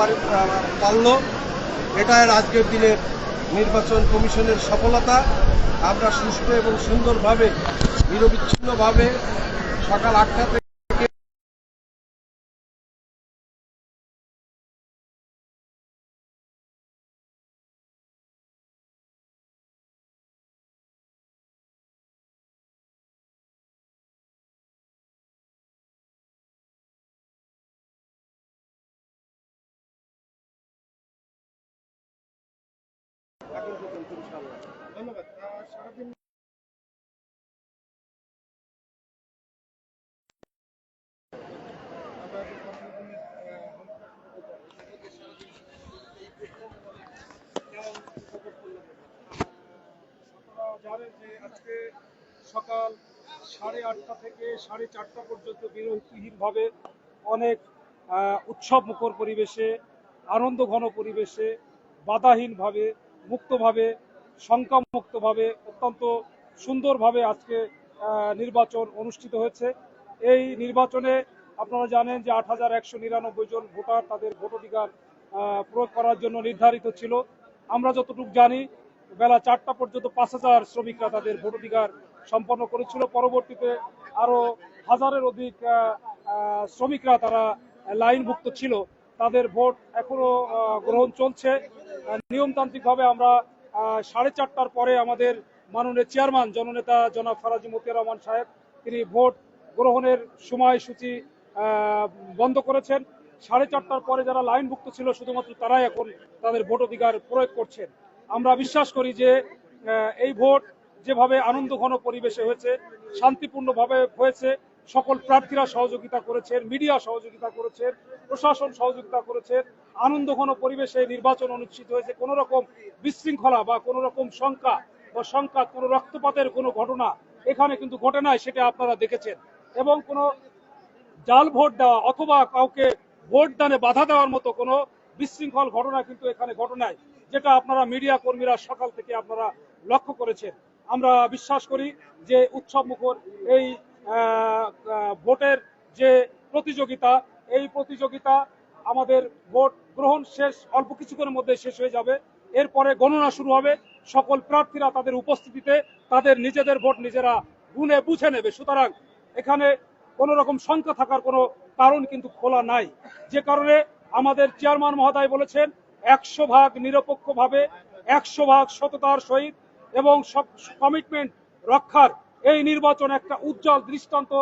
পার- পারল এটাই আজকের দিনের নির্বাচন কমিশনের সফলতা। আমরা সুস্থ এবং সুন্দরভাবে, নিরবিচ্ছিন্নভাবে সকাল আটটা সকাল সাড়ে আটটা থেকে সাড়ে চারটা পর্যন্ত বিরতিহীনভাবে অনেক উৎসব মুখর পরিবেশে আনন্দ ঘন পরিবেশে বাধাহীনভাবে মুক্তভাবে শঙ্কামুক্তভাবে অত্যন্ত সুন্দরভাবে আজকে নির্বাচন অনুষ্ঠিত হয়েছে। এই নির্বাচনে আপনারা জানেন যে আট হাজার একশো নিরানব্বই জন ভোটার তাদের ভোটাধিকার প্রয়োগ করার জন্য নির্ধারিত ছিল। আমরা যতটুকু জানি, বেলা চারটা পর্যন্ত পাঁচ হাজার শ্রমিকরা তাদের ভোটাধিকার সম্পন্ন করেছিল। পরবর্তীতে আরও হাজারের অধিক শ্রমিকরা তারা লাইনভুক্ত ছিল। তাদের ভোট এখনও গ্রহণ চলছে। নিয়মতান্ত্রিকভাবে আমরা সাড়ে চারটার পরে আমাদের মাননীয় চেয়ারম্যান জননেতা জনাব ফারাজি মতিয়ার রহমান সাহেব, তিনি ভোট গ্রহণের সময়সূচি বন্ধ করেছেন। সাড়ে চারটার পরে যারা লাইনভুক্ত ছিল, শুধুমাত্র তারাই এখন তাদের ভোট অধিকার প্রয়োগ করছেন। আমরা বিশ্বাস করি যে এই ভোট যেভাবে আনন্দ ঘন পরিবেশে হয়েছে, শান্তিপূর্ণভাবে হয়েছে সকল প্রার্থীরা সহযোগিতা করেছেন, মিডিয়া সহযোগিতা করেছেন, প্রশাসন সহযোগিতা করেছেন। আনন্দ ঘন পরিবেশে নির্বাচন অনুষ্ঠিত হয়েছে। কোনো রকম বিশৃঙ্খলা বা কোনো রকম শঙ্কা বা সংঘাত কোনো রক্তপাতের কোনো ঘটনা এখানে কিন্তু ঘটে নাই, সেটা আপনারা দেখেছেন। এবং কোনো জাল ভোট দেওয়া অথবা কাউকে ভোট দানে বাধা দেওয়ার মতো কোনো বিশৃঙ্খল ঘটনা কিন্তু এখানে ঘটনায় যেটা আপনারা মিডিয়া কর্মীরা সকাল থেকে আপনারা লক্ষ্য করেছেন। আমরা বিশ্বাস করি যে উৎসব মুখর এই ভোটের যে প্রতিযোগিতা, এই প্রতিযোগিতা আমাদের ভোট গ্রহণ শেষ, অল্প কিছুক্ষণের মধ্যে শেষ হয়ে যাবে। এরপরে গণনা শুরু হবে। সকল প্রার্থীরা তাদের উপস্থিতিতে তাদের নিজেদের ভোট নিজেরা গুনে বুঝে নেবে। সুতরাং এখানে কোনো রকম শঙ্কা থাকার কোনো কারণ কিন্তু খোলা নাই। যে কারণে আমাদের চেয়ারম্যান মহোদয় বলেছেন, একশো ভাগ নিরপেক্ষভাবে, একশো ভাগ সততার সহিত এবং সব কমিটমেন্ট রক্ষার এই নির্বাচন একটা উজ্জ্বল দৃষ্টান্ত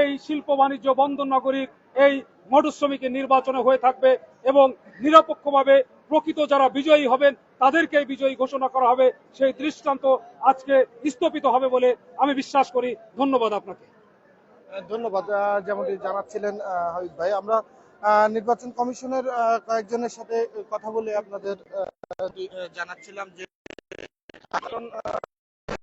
এই শিল্প বাণিজ্য বন্দর নগরীর এই মটর শ্রমিকের নির্বাচনে হয়ে থাকবে এবং নিরপেক্ষভাবে প্রকৃত যারা বিজয়ী হবেন তাদেরকে বিজয়ী ঘোষণা করা হবে। সেই দৃষ্টান্ত আজকে স্থাপিত হবে বলে আমি বিশ্বাস করি। ধন্যবাদ আপনাকে। ধন্যবাদ। যেমনটি জানাচ্ছিলেন হাবিব ভাই, আমরা নির্বাচন কমিশনের কয়েকজনের সাথে কথা বলে আপনাদের জানাচ্ছিলাম যে